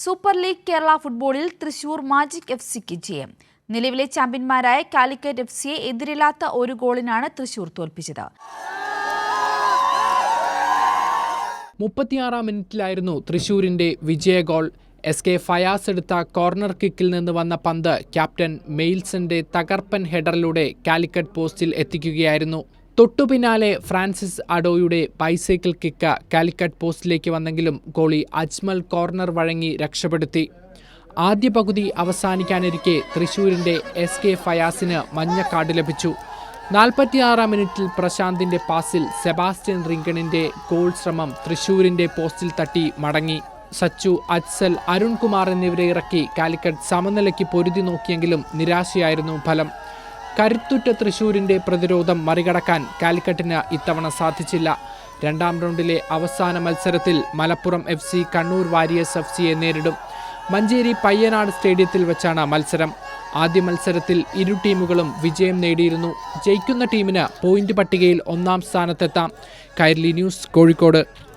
Super league Kerala ഫുട്ബോളിൽ Thrissur magic F സിക്ക് ജയം. നിലവിലെ ചാമ്പ്യന്മാരായ കാലിക്കറ്റ് എഫ് സിയെ എതിരില്ലാത്ത ഒരു ഗോളിനാണ് തൃശൂർ തോൽപ്പിച്ചത്. മുപ്പത്തിയാറാം മിനിറ്റിലായിരുന്നു തൃശൂരിന്റെ വിജയ ഗോൾ. എസ് കെ ഫയാസ് എടുത്ത കോർണർ കിക്കിൽ നിന്ന് വന്ന പന്ത് ക്യാപ്റ്റൻ മെയിൽസന്റെ തകർപ്പൻ ഹെഡറിലൂടെ കാലിക്കറ്റ് പോസ്റ്റിൽ എത്തിക്കുകയായിരുന്നു. തൊട്ടു പിന്നാലെ ഫ്രാൻസിസ് അഡോയുടെ ബൈസൈക്കിൾ കിക്ക് കാലിക്കറ്റ് പോസ്റ്റിലേക്ക് വന്നെങ്കിലും ഗോളി അജ്മൽ കോർണർ വഴങ്ങി രക്ഷപ്പെടുത്തി. ആദ്യ പകുതി അവസാനിക്കാനിരിക്കെ തൃശൂരിന്റെ എസ് കെ ഫയാസിന് കാർഡ് ലഭിച്ചു. നാൽപ്പത്തിയാറാം മിനിറ്റിൽ പ്രശാന്തിന്റെ പാസിൽ സെബാസ്റ്റ്യൻ റിങ്കണിന്റെ ഗോൾ ശ്രമം തൃശൂരിന്റെ പോസ്റ്റിൽ തട്ടി മടങ്ങി. സച്ചു അജ്സൽ അരുൺകുമാർ എന്നിവരെ ഇറക്കി കാലിക്കറ്റ് സമനിലയ്ക്ക് പൊരുതി നോക്കിയെങ്കിലും നിരാശയായിരുന്നു ഫലം. കരുത്തുറ്റ തൃശൂരിന്റെ പ്രതിരോധം മറികടക്കാൻ കാലിക്കറ്റിന് ഇത്തവണ സാധിച്ചില്ല. രണ്ടാം റൗണ്ടിലെ അവസാന മത്സരത്തിൽ Malappuram F C Kannur warriors F സിയെ നേരിടും. മഞ്ചേരി പയ്യനാട് സ്റ്റേഡിയത്തിൽ വെച്ചാണ് മത്സരം. ആദ്യ മത്സരത്തിൽ ഇരു ടീമുകളും വിജയം നേടിയിരുന്നു. ജയിക്കുന്ന ടീമിന് പോയിന്റ് പട്ടികയിൽ ഒന്നാം സ്ഥാനത്തെത്താം. കൈർലി ന്യൂസ് കോഴിക്കോട്.